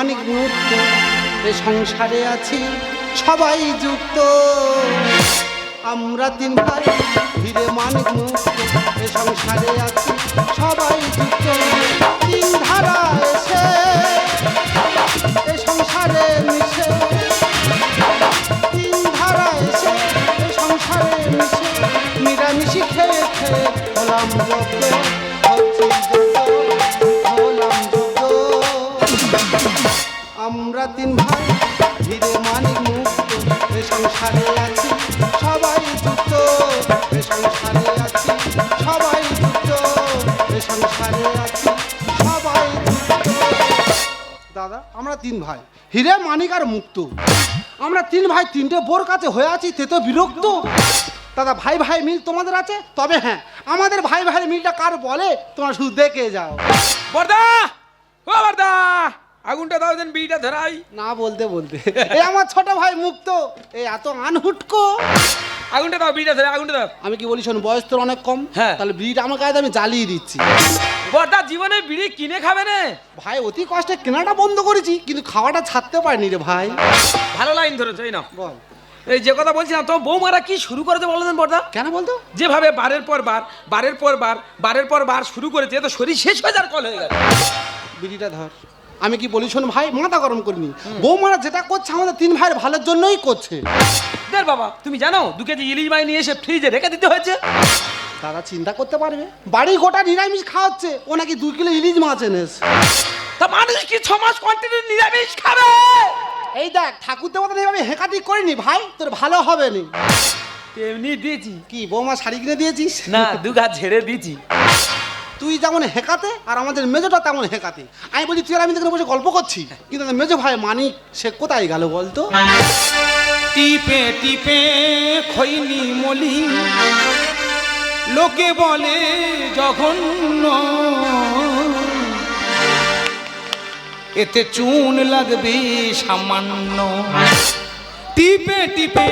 মানিক মুক্ত এ সংসারে আছি, সবাই যুক্ত। আমরা তিন ভাই হিরে মানিক মুক্ত এ সংসারে আছি, সবাই যুক্ত। তিন ধারা এসে এ সংসারে মিশে। ধারা এসে এ নিরামিষি খেয়ে খেয়ে হলাম যোগ্য হচ্ছি আমরা তিন ভাই ধীরে মানিক মুক্ত, এ সংসারে আছি, সবাই যুক্ত, এ সংসারে আছি, সবাই যুক্ত, এ সংসারে আছি, সবাই দাদা, আমরা তিন ভাই, হিরে মানিক আর মুক্ত। আমরা তিন ভাই, তিনটে বোর কাছে হয়ে আছি, তে তো বিরক্ত। দাদা, ভাই ভাই মিল তোমাদের আছে? তবে হ্যাঁ আমাদের ভাই ভাই মিলটা কার বলে? তোমরা শুধু দেখে যাও। বর্দা! ও বর্দা! আগুনটা দাও দেন বিড়িটা ধরাই। না বলতে বলতে। এই আমার ছোট ভাই মুক্ত। এই এত আনহুটকো। আগুনটা দাও বিড়িটা ধরে আগুনটা দাও। আমি কি বলি শোন বয়স তোর অনেক কম। হ্যাঁ। তাহলে বিড়িটা আমার কাছে আমি জ্বালিয়ে দিচ্ছি। বর্দা জীবনে বিড়ি কিনে খাবে না। ভাই অতি কষ্টে কেনাটা বন্ধ করেছি কিন্তু খাওয়াটা ছাড়তে পারিনি রে ভাই। ভালো লাইন ধরেছো এই না বল। এই যে কথা বলছিলাম তো বৌমারা কি শুরু করেছে বলো দেন বর্দা? কেন বলতো? যেভাবে বারের পর বার বারের পর বার বারের পর বার শুরু করেছে তো শরীর শেষ হয়ে যাওয়ার কল হয়ে গেল। বিড়িটা ধর। আমি কি বলি শোন ভাই মাথা গরম করিনি। বৌমারা যেটা করছে আমাদের তিন ভাইয়ের ভালোর জন্যই করছে। দের বাবা তুমি জানো দু কেজি ইলিশ মাই নিয়ে এসে ফ্রিজে রেখে দিতে হয়েছে। দাদা চিন্তা করতে পারবে? বাড়ি গোটা নিরামিষ খাওয়াচ্ছে ও নাকি দুই কিলো ইলিশ মাছ এনেস তা মানুষ কি ছ মাস কন্টিনিউ নিরামিষ খাবে? এই দেখ ঠাকুর দেবতা এইভাবে হেঁকাতি করিনি ভাই তোর ভালো হবে নি। এমনি দিয়েছি। কি বৌমা শাড়ি কিনে দিয়েছিস? না দু গাছ ঝেড়ে দিয়েছি। তুই যেমন হেঁকাতে আর আমাদের মেজোটা তেমন হেঁকাতে। আমি বলি তুই আমি এখানে বসে গল্প করছি? কিন্তু মেজো ভাই, মানিক, সে কোথায় গেল বলতো? টিপে টিপে খৈনি মলি, লোকে বলে জঘন্য। এতে চুন লাগবে সামান্য। টিপে টিপে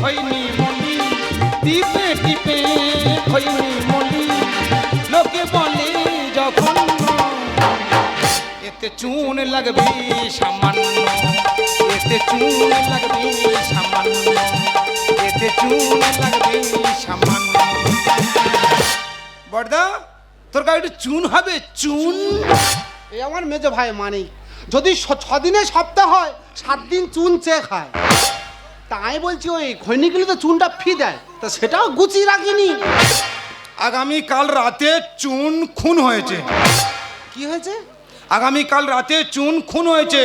খৈনি মলি, টিপে টিপে খৈনি এতে চুন লাগবে সামান্য। এতে চুন লাগবে সামান্য। এতে চুন লাগবে সামান্য। বড়দা তোর গাড়িটা চুন হবে? চুন? এই আমার মেজো ভাই মানিক যদি ছ- ছ দিনে সপ্তাহ হয় সাত দিন চুন চেয়ে খায়। তা আমি বলছি ওই খৈনিগুলি তো চুনটা ফি দেয় তা সেটাও গুছিয়ে রাখিনি। আগামী কাল রাতে চুন খুন হয়েছে। কি হয়েছে? আগামী কাল রাতে চুন খুন হয়েছে।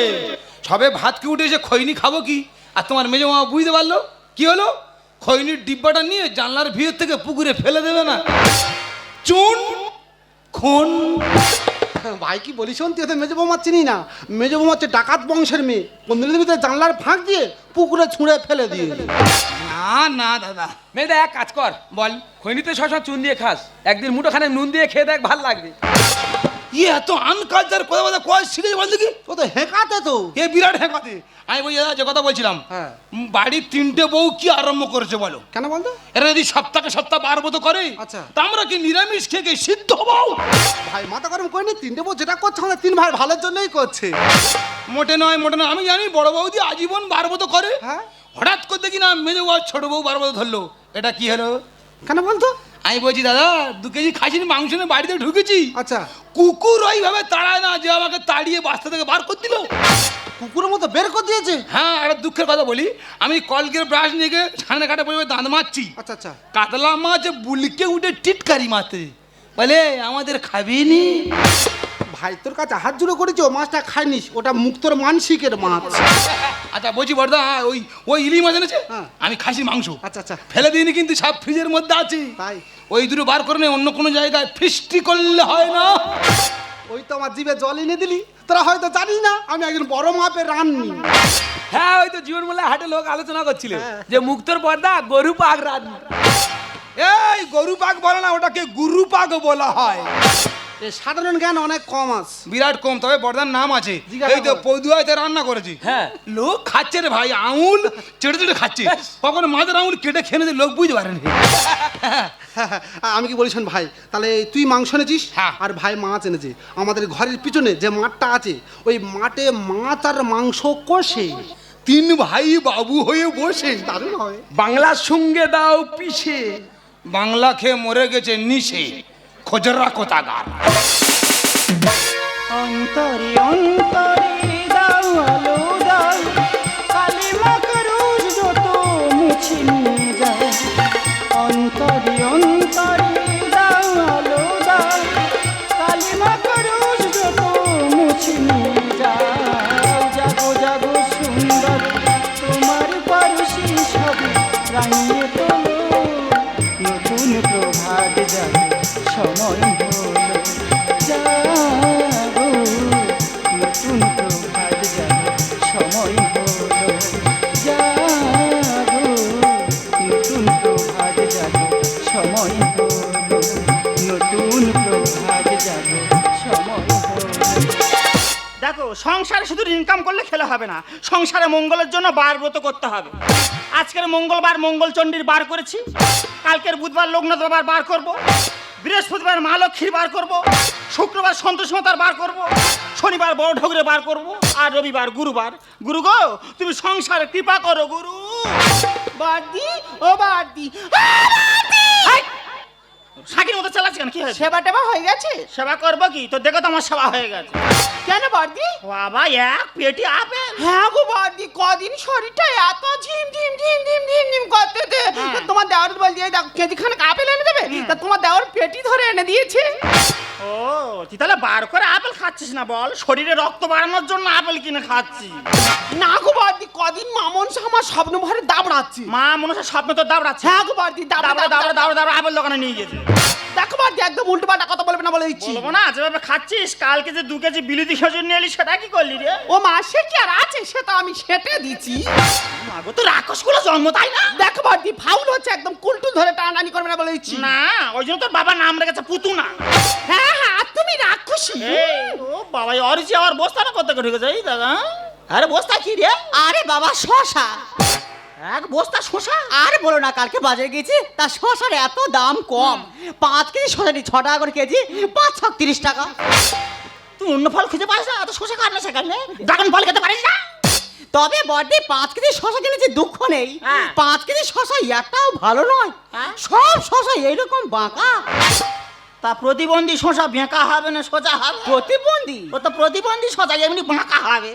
সবে ভাত কি উঠেছে খৈনি খাব কি? আর তোমার মেজে মামা বুঝতে পারল? কি হলো? খৈনির ডিব্বাটা নিয়ে জানলার ভিতর থেকে পুকুরে ফেলে দেবে না। চুন খুন। ভাই কি বলিস তুই তো মেজো বৌমা চিনি না। মেজো বৌমা হচ্ছে ডাকাত বংশের মেয়ে। বন্ধুদের ভিতরে জানলার ফাঁক দিয়ে পুকুরে ছুঁড়ে ফেলে দিয়ে? না না দাদা। মেয়েদা এক কাজ কর। বল। খৈনিতে সবসময় চুন দিয়ে খাস। একদিন মুঠো খানে নুন দিয়ে খেয়ে দেখ ভালো লাগবে। ইয়ে এত আনকালচার কথা বলতে কয় শিখেছে বল দেখি ও তো হেঁকাতে তো এ বিরাট কথা আমি বলি দাদা যে কথা বলছিলাম হ্যাঁ। বাড়ির তিনটে বউ কি আরম্ভ করেছে বলো কেন বলতো এরা যদি সপ্তাহে সপ্তাহ বার মতো করে আচ্ছা। তা আমরা কি নিরামিষ খেয়ে খেয়ে সিদ্ধ হব ভাই মাথা গরম করিনি তিনটে বউ যেটা করছে আমাদের তিন ভাই ভালোর জন্যই করছে মোটে নয় মোটে নয় আমি জানি বড় বৌদি আজীবন বার মতো করে হ্যাঁ হঠাৎ করে দেখি না মেজে বউ আর ছোট বউ বার মতো ধরলো এটা কি হলো কেন বলতো আমি বলছি দাদা দু কেজি খাসির মাংস নিয়ে বাড়িতে ঢুকেছি। আচ্ছা। কুকুর ওইভাবে তাড়ায় না যে আমাকে তাড়িয়ে বাস্তা থেকে বার করে দিল। কুকুরের মতো বের করে দিয়েছে? হ্যাঁ একটা দুঃখের কথা বলি। আমি কলকের ব্রাশ নিয়ে গিয়ে ছানে কাটে পড়ে দাঁত মারছি। আচ্ছা আচ্ছা। কাতলা মাছ বুলকে উঠে টিটকারি মাতে বলে আমাদের খাবিনি ভাই তোর কাছে হাত জুড়ে করেছি ও মাছটা খাইনিস ওটা মুক্তর মানসিকের মাছ। আচ্ছা বলছি বড়দা ওই ওই ইলি মাছ এনেছে? হ্যাঁ। আমি খাসির মাংস। আচ্ছা আচ্ছা। ফেলে দিইনি কিন্তু সব ফ্রিজের মধ্যে আছে। তাই? ওই দুটো বার করে নে অন্য কোনো জায়গায় ফিস্টি করলে হয় না। ওই তো আমার জিভে জল এনে দিলি। তোরা হয়তো জানিস না আমি একজন বড় মাপের রাননি হ্যাঁ ওই তো জীবন মোল্লা হাটে লোক আলোচনা করছিল হ্যাঁ। যে মুক্তর পর্দা গরু পাক রাত এই গরু পাক বলে না ওটাকে গুরু পাক বলা হয়। সাধারণ জ্ঞান অনেক কম আছে বিরাট কম তবে বর্দার নাম আছে। এই তো। পৌদুয়াতে রান্না করেছি। হ্যাঁ। লোক খাচ্ছে রে ভাই আঙুল চেটে চেটে খাচ্ছে। কখন মাঝের আঙুল কেটে খেয়ে নিতে লোক বুঝতে পারেনি। হ্যাঁ, হ্যাঁ, আমি কি বলিস ভাই তাহলে তুই মাংস এনেছিস? হ্যাঁ। আর ভাই মাছ এনেছে। আমাদের ঘরের পিছনে যে মাঠটা আছে ওই মাঠে মাছ আর মাংস কষে। তিন ভাই বাবু হয়ে বসে। দারুণ হবে বাংলার সঙ্গে দাও পিছে বাংলা খেয়ে মরে গেছে নিশে। খোজরা কোথাকার? অন্তরে অন্তরে সময় নতুন দেখো, সংসারে শুধু ইনকাম করলে খেলে হবে না, সংসারে মঙ্গলের জন্য বার ব্রত করতে হবে। আজকের মঙ্গলবার মঙ্গলচণ্ডীর বার করেছি, কালকের বুধবার লোকনাথ বাবার বার করব। বৃহস্পতিবার মা লক্ষ্মীর বার করব শুক্রবার সন্তোষ মাতার বার করব শনিবার বড় ঠকুরে বার করব আর রবিবার গুরুবার। গুরু গো তুমি সংসারে কৃপা করো গুরু। বাদি ও বাদি সাকির মতো চালাচ্ছি কেন? কি হয়েছে? সেবা টেবা হয়ে গেছে? সেবা করব কি? তো দেখো তো আমার সেবা হয়ে গেছে। কেন বর্দি বাবা এক পেটি আপেল। হ্যাঁ গো বর্দি কদিন শরীরটা এত ঝিম ঝিম ঝিম ঝিম ঝিম ঝিম করতেছে হ্যাঁ। তো তোমার দেওয়ার বল দিয়ে দেখো কেজি খানেক আপেল এনে দেবে? তা তোমার দেওয়ার পেটি ধরে এনে দিয়েছে। ও তুই তাহলে বার করে আপেল খাচ্ছিস না বল? শরীরে রক্ত বাড়ানোর জন্য আপেল কিনে খাচ্ছি। না গো বর্দি কদিন মামন আমার স্বপ্ন ভরে দাবড়াচ্ছে। মা মনে হয় স্বপ্ন তো দাবড়াচ্ছে। হ্যাঁ গো দাবড়া দাবড়া দাবড়া। দাবড়া দাবড়া আপেল দোকানে নিয়ে গেছে। দেখো বর্দি একদম উল্টো পাল্টা কথা বলবে না বলে দিচ্ছি। বলব না যেভাবে খাচ্ছিস কালকে যে দু কেজি বিলিতি খেজুর নিয়ে এলি সেটা কি করলি রে? ও মা সে কি আর আছে? সে তো আমি সেটে দিচ্ছি। মাগো তো রাক্ষসগুলো জন্ম তাই না? দেখো বর্দি ফাউল হচ্ছে একদম কুলটুল ধরে টানাটানি করবে না বলে দিচ্ছি। না ওই জন্য তোর বাবার নাম রেখেছে পুতুনা। হ্যাঁ হ্যাঁ আর তুমি রাক্ষসী? ও বাবা অরিচি আবার বস্তা না করতে ঢুকে যাই দাদা আরে বস্তা কি রে? আরে বাবা শশা। এক বস্তা শোষা আর বলো না কালকে বাজারে গেছি তা শশার এত দাম কম। পাঁচ কেজি শশা নিই ছ টাকা করে কেজি পাঁচ ছক তিরিশ টাকা। তুই অন্য ফল খুঁজে পাস না এত শোষা খার না সেখানে ড্রাগন ফল খেতে পারিস না? তবে বড্ডে পাঁচ কেজি শশা কিনেছি দুঃখ নেই। হ্যাঁ। পাঁচ কেজি শশা একটাও ভালো নয়। হ্যাঁ? সব শশা এইরকম বাঁকা। তা প্রতিবন্ধী শোষা বেঁকা হবে না সোজা হবে? প্রতিবন্ধী? ও তো প্রতিবন্ধী সোজা এমনি বাঁকা হবে।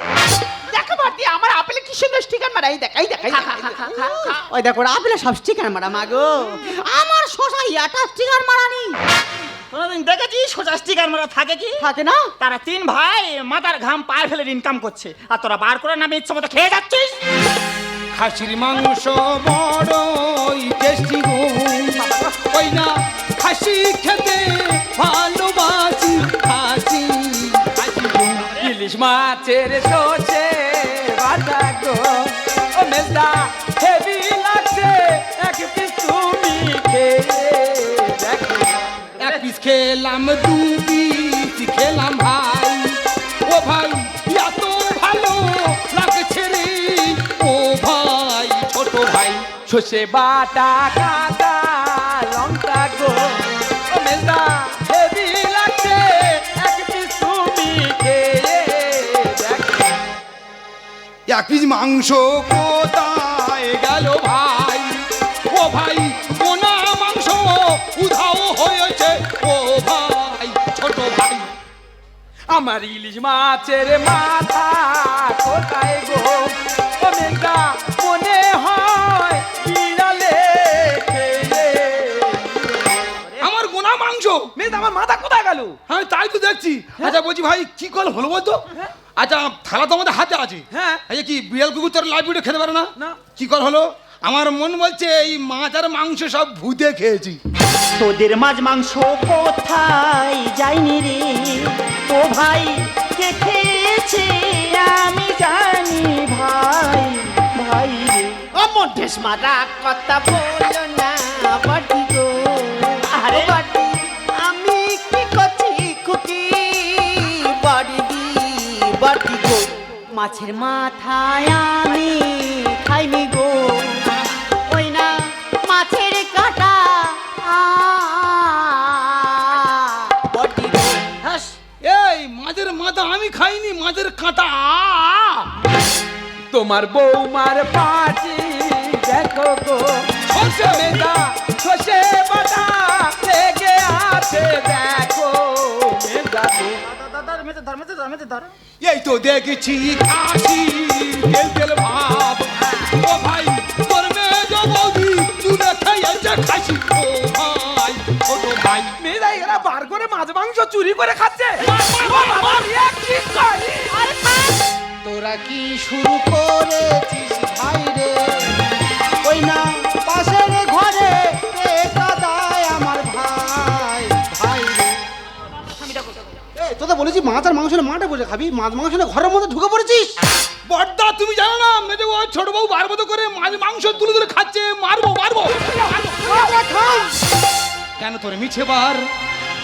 দেখো বর্দি আমার আপেলে কি সুন্দর স্টিকার মারা এই দেখ এই দেখ। ওই দেখো আপেলে সব স্টিকার মারা মাগো আমার শশা একটা স্টিকার মারা নেই। কোনোদিন দেখেছিস সোজা স্টিকার মারা থাকে কি? থাকে না? তারা তিন ভাই মাথার ঘাম পায়ে ফেলে ইনকাম করছে। আর তোরা বার করে নামে ইচ্ছে মতো খেয়ে যাচ্ছিস। খাসির মাংস বড়ই টেস্টি গো ওই না মাছের সর্ষে বাটা গো। ও মেজদা হেভি লাগছে, এক পিস তুমি খেয়ে এক পিস খেলাম, দু পিস খেলাম ভাই। ও ভাই, এত ভালো লাগছে রে। ও ভাই, ছোট ভাই সর্ষে বাটা কাঁচা এক পিস মাংস কোথায় গেল ভাই? ও ভাই কোনা মাংস উধাও হয়েছে। ও ভাই ছোট ভাই আমার ইলিশ মাছের মাথা কোথায় গো? ও মেঘা মনে হয় বিড়ালে আমার গোনা মাংস? মেঘা আমার মাথা কোথায় গেল? আমি তাই তো দেখছি। আচ্ছা বলছি ভাই কি কল হলো বলতো? আচ্ছা থালা তো আমাদের হাতে আছে। হ্যাঁ। আচ্ছা কি বিড়াল কুকুর তোর লাইভ ভিডিও খেতে পারে না? না। কি কর হলো? আমার মন বলছে এই মাছ আর মাংস সব ভূতে খেয়েছি। তোদের মাছ মাংস কোথায় যায়নি রে? ও ভাই কে খেয়েছে আমি জানি ভাই ভাই রে। ও মধ্যেশ মারা কথা বলো না বডি মাছের মাথায় আমি খাইনি গো। ওই না মাছের কাটা। এই মাছের মাথা আমি খাইনি মাছের কাঁটা। তোমার বৌমার পাটি দেখো গো। সর্ষে মেদা সর্ষে বাটা লেগে আছে দেখো মেদা এই তো দেখেছি খাসি তেল তেল ভাব। ও ভাই তোর মেয়ে বৌদি চুলে খেয়েছে খাসি। ও ভাই ছোট ভাই। মেয়েরা এরা বার করে মাছ মাংস চুরি করে খাচ্ছে? তোরা কি শুরু করেছিস ভাই রে? বলেছি মাছ আর মাংস মাঠে বসে খাবি মাছ মাংস না ঘরের মধ্যে ঢুকে পড়েছিস? বড়দা তুমি জানো না মেজে ও ছোট বউ বার মতো করে মাছ মাংস তুলে তুলে খাচ্ছে। মারবো মারবো। কেন তোর মিছে বার?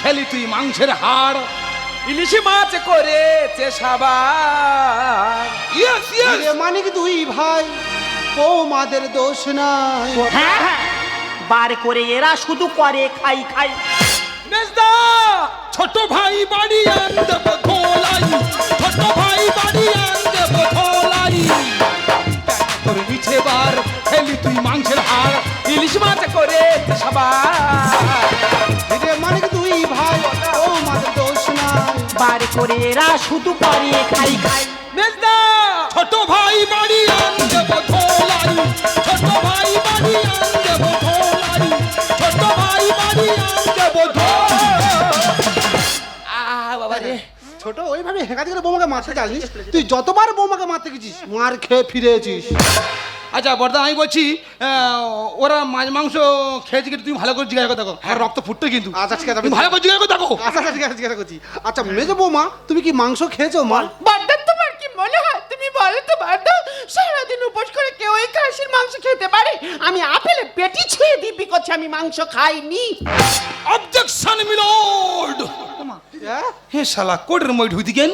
খেলি তুই মাংসের হাড়। ইলিশি মাছ করেছে সাবার। ইয়েস ইয়েস এ মানে কি তুই ভাই বৌমাদের দোষ নাই। হ্যাঁ হ্যাঁ। বার করে এরা শুধু করে খাই খাই। মেজদা! ছোট ভাই বাড়ি আন দেব ধোলাই ছোট ভাই বাড়ি আন দেব ধোলাই তোর মিছে বার খেলি তুই মাংসের হাড় ইলিশ মাছ করেছে সাবার মানে তুই ভাই বৌমাদের দোষ নাই। বার করে এরা শুধু করে খাই খাই। মেজদা ছোট ভাই বাড়ি আন দেব ধোলাই ছোট ভাই বাড়ি আন দেব ধোলাই ছোট ভাই বাড়ি আন দেব বাবা রে ছোট ওইভাবে হেঁকাতে গেলে বৌমাকে মারতে যাসনি তুই যতবার বৌমাকে মারতে গেছিস মার খেয়ে ফিরেছিস। আচ্ছা বর্দা আমি বলছি আহ, ওরা মাছ মাংস খেয়েছে কিন্তু তুমি ভালো করে জিজ্ঞাসা করে দেখো। হ্যাঁ রক্ত ফুটতে কিন্তু। আচ্ছা ঠিক আছে আমি ভালো করে জিজ্ঞাসা করে দেখো। আচ্ছা আচ্ছা ঠিক আছে জিজ্ঞাসা করছি আচ্ছা মেজো বৌমা তুমি কি মাংস খেয়েছো মা? বর্দা তোমার কি মনে হয়? তুমি বলো তো বাড্ডা সারাদিন উপোস করে কেউ এই খাসির মাংস খেতে পারে? আমি আপেলে পেটি ছুঁয়ে দিবি করছি আমি মাংস খাইনি। অবজেকশন মিলোড হ্যাঁ? হে শালা কোটের মই হুদি কেন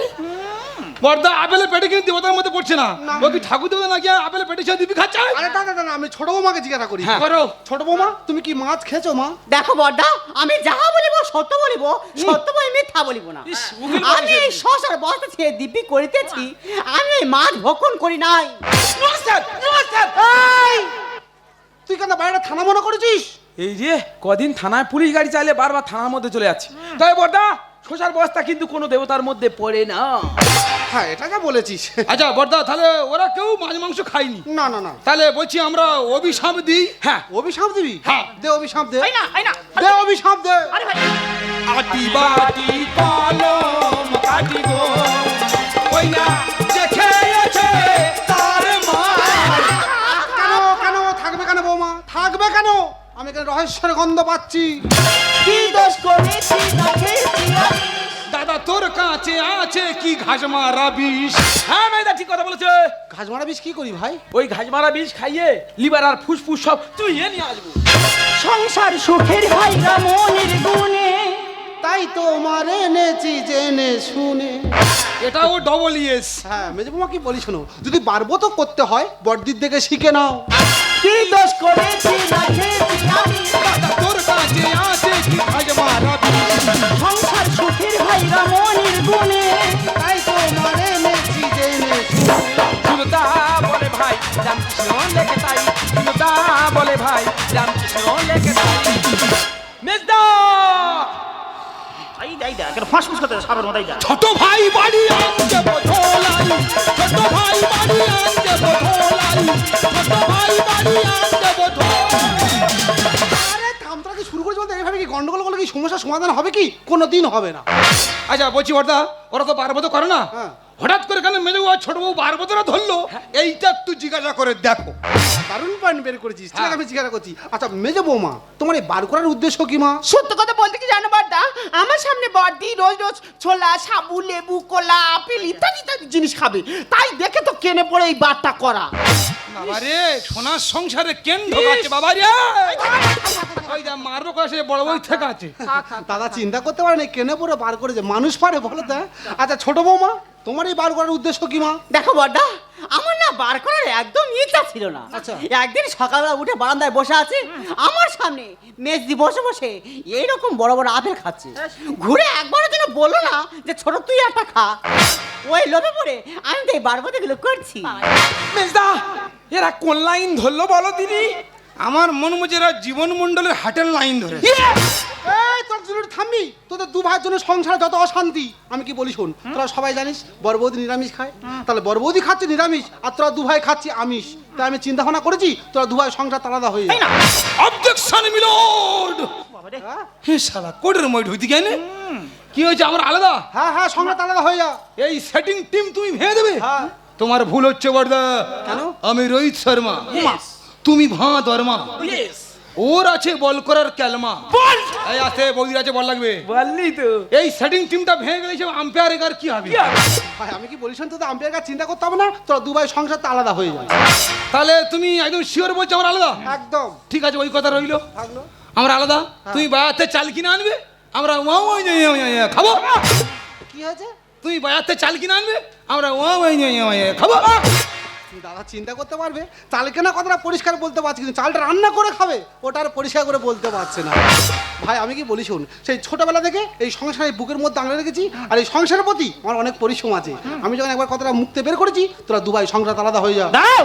বর্দা আপেলের পেটে কিন্তু দেবতার মধ্যে পড়ছে না। ও কি ঠাকুর দেবতা নাকি আপেলের পেটে সে দিবি খাচ্ছে? আরে দাদা দাদা আমি ছোট বৌমাকে জিজ্ঞাসা করি। হ্যাঁ। করো। ছোট বৌমা তুমি কি মাছ খেয়েছো মা? দেখো বড়দা আমি যাহা বলিব সত্য বলিব সত্য বই মিথ্যা বলিব না। আমি এই শশার বস্তা ছেড়ে দিব্যি করিতেছি আমি এই মাছ ভক্ষণ করি নাই। তুই কেন বাইরে থানা মনে করেছিস? এই যে কদিন থানায় পুলিশ গাড়ি চাইলে বারবার থানার মধ্যে চলে যাচ্ছে। তাই বর্দা শোষার বস্তা কিন্তু কোনো দেবতার মধ্যে পড়ে না। হ্যাঁ এটা যা বলেছিস। আচ্ছা বর্দা তাহলে ওরা কেউ মাছ মাংস খায়নি? না না না। তাহলে বলছি আমরা অভিশাপ দিই। হ্যাঁ অভিশাপ দিবি? হ্যাঁ। দে অভিশাপ দে। না না। দে অভিশাপ দে। আরে ভাই। আটি বাটি কলম কাটি গো আমি এখানে রহস্যের গন্ধ পাচ্ছি। কি দোষ করেছি? দাদা তোর কাছে আছে কি ঘাস মারা বিষ? হ্যাঁ মেয়েদা ঠিক কথা বলেছে। ঘাস মারা বিষ কি করি ভাই? ওই ঘাস মারা বিষ খাইয়ে লিভার আর ফুসফুস সব তুই এ নিয়ে আসব। সংসার সুখের ভাই মনের গুণে। তাই তোমার এনেছি জেনে শুনে। এটাও ডবল ইয়েস হ্যাঁ মেজে বৌমা কি বলি শোনো? যদি পারব তো করতে হয় বড়দির থেকে শিখে নাও। কি দোষ করেছি আমি? তোর কাছে আছে কি মারা সংসার সুখের ভাই মনের গুণে তাই তোমার এনেছি জেনে শুনে। বলে ভাই রামকৃষ্ণ লেখে তাই। বলে ভাই রামকৃষ্ণ লেখে তাই। ফাঁস ফুস যা ছোট ভাই বাড়ি আনতে বোঝলাই ছোট ভাই বাড়ি আনতে বোঝলাই ছোট ভাই বাড়ি আনতে বোঝলাই আরে থামতরা কি শুরু করেছি বলতে এইভাবে কি গন্ডগোল করলে কি সমস্যার সমাধান হবে কি? কোনো দিন হবে না। আচ্ছা বলছি ওটা ওরা তো পারব তো করে না? হ্যাঁ। হঠাৎ করে কেন মেজে বাবা ছোট বউ বারবো তো ধরলো? এইটা তুই জিজ্ঞাসা করে দেখো। দারুণ পয়েন্ট বের করেছিস। ঠিক আমি জিজ্ঞাসা করছি। আচ্ছা মেজে বৌমা তোমার এই বার করার উদ্দেশ্য কি মা? সত্য কথা বলতে কি জানো বাড্ডা আমার সামনে বড়দি রোজ রোজ ছোলা সাবু লেবু কলা আপেল ইত্যাদি ইত্যাদি জিনিস খাবে। তাই দেখে তো কেনে পড়ে এই বারটা করা। বাবা রে সোনার সংসারে কেন ঢোকাচ্ছে বাবা রে? ওই যা মারবো করে বড় বই থেকে আছে। দাদা চিন্তা করতে পারে না কেনে পরে বার করেছে। মানুষ পারে বলো তো হ্যাঁ? আচ্ছা ছোট বৌমা তোমার এই বার করার উদ্দেশ্য কি মা? দেখো বড়দা আমার না বার করার একদম ইচ্ছা ছিল না। আচ্ছা। একদিন সকালবেলা উঠে বারান্দায় বসে আছে আমার সামনে মেজদি বসে বসে এইরকম বড় বড় আপেল খাচ্ছে। ঘুরে একবারও যেন বলো না যে ছোট তুই একটা খা। ওই লোভে পড়ে আমি তো এই বারবতিগুলো করছি। মেজদা এরা কোন লাইন ধরলো বলো দিদি? আমার মনে এরা জীবন মণ্ডলের হাটের লাইন ধরে। এই তোর জন্য থামবি। তোদের দু ভাইয়ের জন্য সংসারে যত অশান্তি আমি কি বলি শোন তোরা সবাই জানিস বড় বৌদি নিরামিষ খায়। তাহলে বড় বৌদি খাচ্ছে নিরামিষ আর তোরা দু ভাই খাচ্ছি আমিষ। তাই আমি চিন্তা ভাবনা করেছি তোরা দু ভাই সংসার আলাদা হয়ে না? অবজেকশন মিলোড বাবারে। হে শালা কোটের মই ঢুইতে কেন কি হয়েছে আমার আলাদা? হ্যাঁ হ্যাঁ সংসার আলাদা হয়ে যা। এই সেটিং টিম তুমি ভেঙে দেবে? হ্যাঁ। তোমার ভুল হচ্ছে বড়দা। কেন? আমি রোহিত শর্মা। তুমি ভাঁ দর্মা। ওর আছে বল করার ক্যালমা। বল! এই আছে বৌদির আছে বল লাগবে। বললি তো। এই সেটিং টিমটা ভেঙে গেলে আম্পায়ার এগার কি হবে? ভাই আমি কি বলি শোন তোদের আম্পায়ার কাছে চিন্তা করতে হবে না তোরা দুবাই সংসার তো আলাদা হয়ে যায় তাহলে তুমি একদম শিওর বলছো আমার আলাদা? একদম। ঠিক আছে ওই কথা রইল। থাকল। আমরা আলাদা? তুমি বায়াতে চাল কিনে আনবে? আমরা খাব। কি হয়েছে? তুমি বায়াতে চাল কিনে আনবে? আমরা খাব। দাদা চিন্তা করতে পারবে? চাল কেনা কথাটা পরিষ্কার বলতে পারছি কিন্তু চালটা রান্না করে খাবে ওটা আর পরিষ্কার করে বলতে পারছে না। ভাই আমি কি বলি শুন সেই ছোটবেলা থেকে এই সংসারে বুকের মধ্যে আঙড়ে রেখেছি আর এই সংসারের প্রতি আমার অনেক পরিশ্রম আছে। আমি যখন একবার কথাটা মুখতে বের করেছি তোরা দুবাই সংসার আলাদা হয়ে যা। দাও!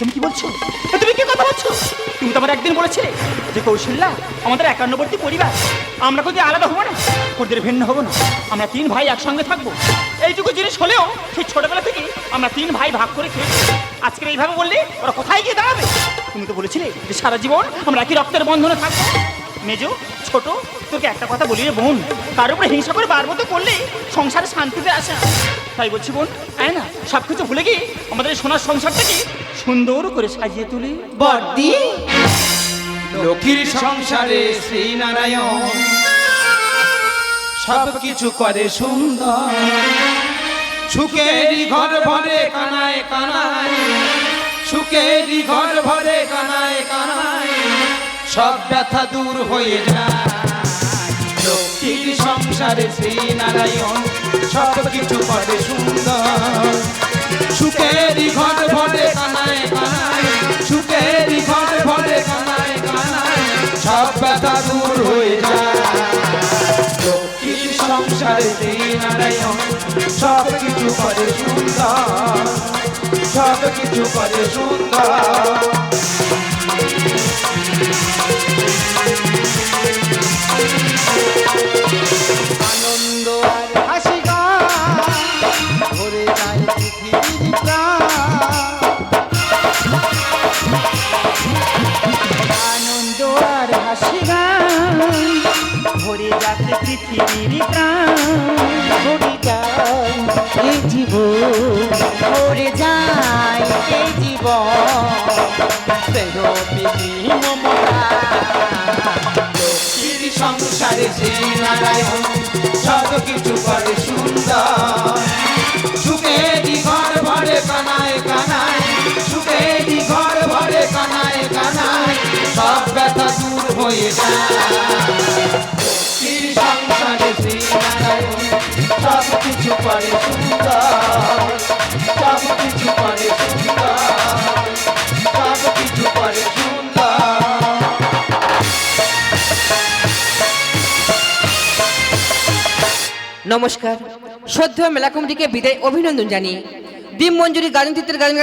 তুমি কি বলছো? তুমি কি কথা বলছো? তুমি তো আমার একদিন বলেছিলে যে কৌশল্যা আমাদের একান্নবর্তী পরিবার আমরা যদি আলাদা হব না? ওদের ভিন্ন হব না। আমরা তিন ভাই একসঙ্গে থাকব। এইটুকু জিনিস হলেও সেই ছোটবেলা থেকে আমরা তিন ভাই ভাগ করে খেয়েছি। আজকে এইভাবে বললে ওরা কোথায় গিয়ে দাঁড়াবে? তুমি তো বলেছিলে যে সারা জীবন আমরা একই রক্তের বন্ধনে থাকব? মেজো ছোট তোকে একটা কথা বলি রে বোন। তার উপরে হিংসা করে বারবার তো করলে সংসারে শান্তিতে আসে না। তাই বলছি বোন আয় না সব কিছু ভুলে গিয়ে আমাদের সোনার সংসারটাকে সুন্দর করে সাজিয়ে তুলি। বর্দি। লক্ষ্মীর সংসারে শ্রীনারায়ণ সব কিছু করে সুন্দর। সুখেরই ঘর ভরে কানায় কানায়, সুখেরই ঘর ভরে কানায় কানায়, সব ব্যথা দূর হয়ে যায়। লক্ষ্মীর সংসারে, শ্রীনারায়ণ সব কিছু করে সুন্দর। সুখেরই ঘর ভরে কানায় কানায়, সুখেরই ঘর ভরে কানায় কানায়, সব ব্যথা দূর হয়ে যায়। সংসারে নারায়ণ সব কিছু করে সুন্দর। সব কিছু করে সুন্দর। সংসারে সেই নারায়ণ সব কিছু করে সুন্দর সুখেরই ঘর ভরে কানায় কানায় সুখেরই ঘর ভরে কানায় কানায় সব ব্যথা দূর হয়ে যায় সংসারে সেই নারায়ণ সব কিছু করে সুন্দর। নমস্কার। সদ্য মেলা কমিটিকে বিদায় অভিনন্দন জানিয়ে দ্বীপ মঞ্জুরি গাজন চিত্রের গাজন